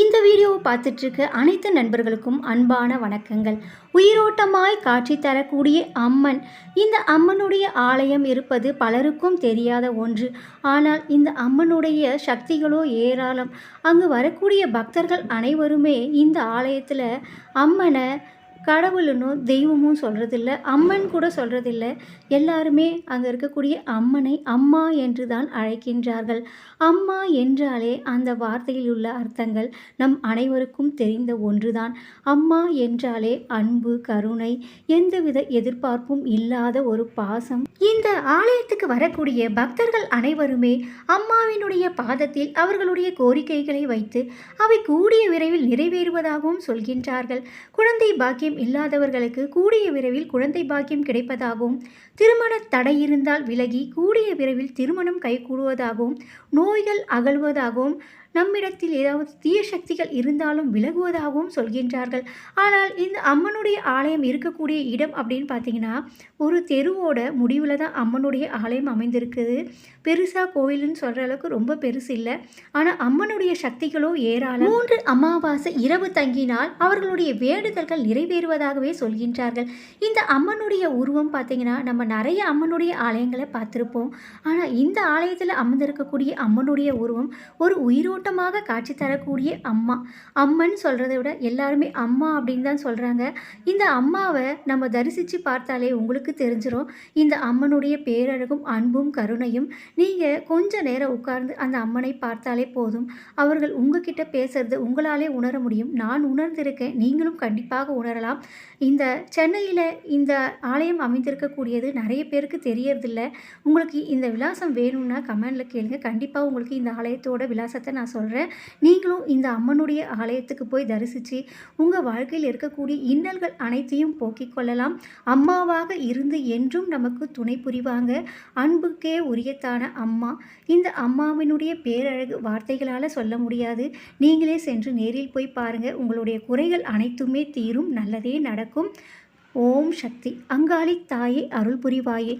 இந்த வீடியோவை பார்த்துட்ருக்க அனைத்து நண்பர்களுக்கும் அன்பான வணக்கங்கள். உயிரோட்டமாய் காட்சி தரக்கூடிய அம்மன். இந்த அம்மனுடைய ஆலயம் இருப்பது பலருக்கும் தெரியாத ஒன்று. ஆனால் இந்த அம்மனுடைய சக்திகளோ ஏராளம். அங்கு வரக்கூடிய பக்தர்கள் அனைவருமே இந்த ஆலயத்தில் அம்மனை கடவுளுன்னும் தெய்வமும் சொல்கிறதில்ல அம்மன் கூட சொல்கிறதில்ல எல்லாருமே அங்கே இருக்கக்கூடிய அம்மனை அம்மா என்று தான் அழைக்கின்றார்கள். அம்மா என்றாலே அந்த வார்த்தையில் உள்ள அர்த்தங்கள் நம் அனைவருக்கும் தெரிந்த ஒன்றுதான். அம்மா என்றாலே அன்பு கருணை எந்தவித எதிர்பார்ப்பும் இல்லாத ஒரு பாசம். இந்த ஆலயத்துக்கு வரக்கூடிய பக்தர்கள் அனைவருமே அம்மாவினுடைய பாதத்தில் அவர்களுடைய கோரிக்கைகளை வைத்து அவை கூடிய விரைவில் நிறைவேறுவதாகவும் சொல்கின்றார்கள். குழந்தை பாக்கியம் இல்லாதவர்களுக்கு கூடிய விரைவில் குழந்தை பாக்கியம் கிடைப்பதாகவும் திருமண தடை இருந்தால் விலகி கூடிய விரைவில் திருமணம் கைகூடுவதாகவும் நோய்கள் அகழ்வதாகவும் நம்மிடத்தில் ஏதாவது தீய சக்திகள் இருந்தாலும் விலகுவதாகவும் சொல்கின்றார்கள். ஆனால் இந்த அம்மனுடைய ஆலயம் இருக்கக்கூடிய இடம் அப்படின்னு பார்த்தீங்கன்னா ஒரு தெருவோட முடிவில் தான் அம்மனுடைய ஆலயம் அமைந்திருக்குது. பெருசாக கோயிலுன்னு சொல்கிற அளவுக்கு ரொம்ப பெருசு இல்லை. ஆனால் அம்மனுடைய சக்திகளோ ஏராளம். மூன்று அமாவாசை இரவு தங்கினால் அவர்களுடைய வேண்டுதல்கள் நிறைவேறுவதாகவே சொல்கின்றார்கள். இந்த அம்மனுடைய உருவம் பார்த்தீங்கன்னா நம்ம நிறைய அம்மனுடைய ஆலயங்களை பார்த்துருப்போம். ஆனால் இந்த ஆலயத்தில் அமர்ந்திருக்கக்கூடிய அம்மனுடைய உருவம் ஒரு உயிரோட்ட கூட்டமாக காட்சி தரக்கூடிய அம்மா. அம்மன் சொல்கிறத விட எல்லாருமே அம்மா அப்படின்னு தான் சொல்கிறாங்க இந்த அம்மாவை நம்ம தரிசித்து பார்த்தாலே உங்களுக்கு தெரிஞ்சிடும் இந்த அம்மனுடைய பேரழகும் அன்பும் கருணையும் நீங்கள் கொஞ்ச நேரம் உட்கார்ந்து அந்த அம்மனை பார்த்தாலே போதும். அவர்கள் உங்ககிட்ட பேசுறது உங்களாலே உணர முடியும். நான் உணர்ந்திருக்கேன். நீங்களும் கண்டிப்பாக உணரலாம். இந்த சென்னையில் இந்த ஆலயம் அமைந்திருக்கக்கூடியது நிறைய பேருக்கு தெரியறதில்ல. உங்களுக்கு இந்த விலாசம் வேணும்னா கமெண்டில் கேளுங்க. கண்டிப்பாக உங்களுக்கு இந்த ஆலயத்தோட விலாசத்தை நான் சொல்கிறேன் நீங்களும் இந்த அம்மனுடைய ஆலயத்துக்கு போய் தரிசித்து உங்கள் வாழ்க்கையில் இருக்கக்கூடிய இன்னல்கள் அனைத்தையும் போக்கிக் கொள்ளலாம். அம்மாவாக இருந்து என்றும் நமக்கு துணை புரிவாங்க. அன்புக்கே உரியத்தான அம்மா. இந்த அம்மாவினுடைய பேரழகு வார்த்தைகளால் சொல்ல முடியாது. நீங்களே சென்று நேரில் போய் பாருங்கள் உங்களுடைய குறைகள் அனைத்துமே தீரும். நல்லதே நடக்கும். ஓம் சக்தி. அங்காளி தாயே அருள் புரிவாயே.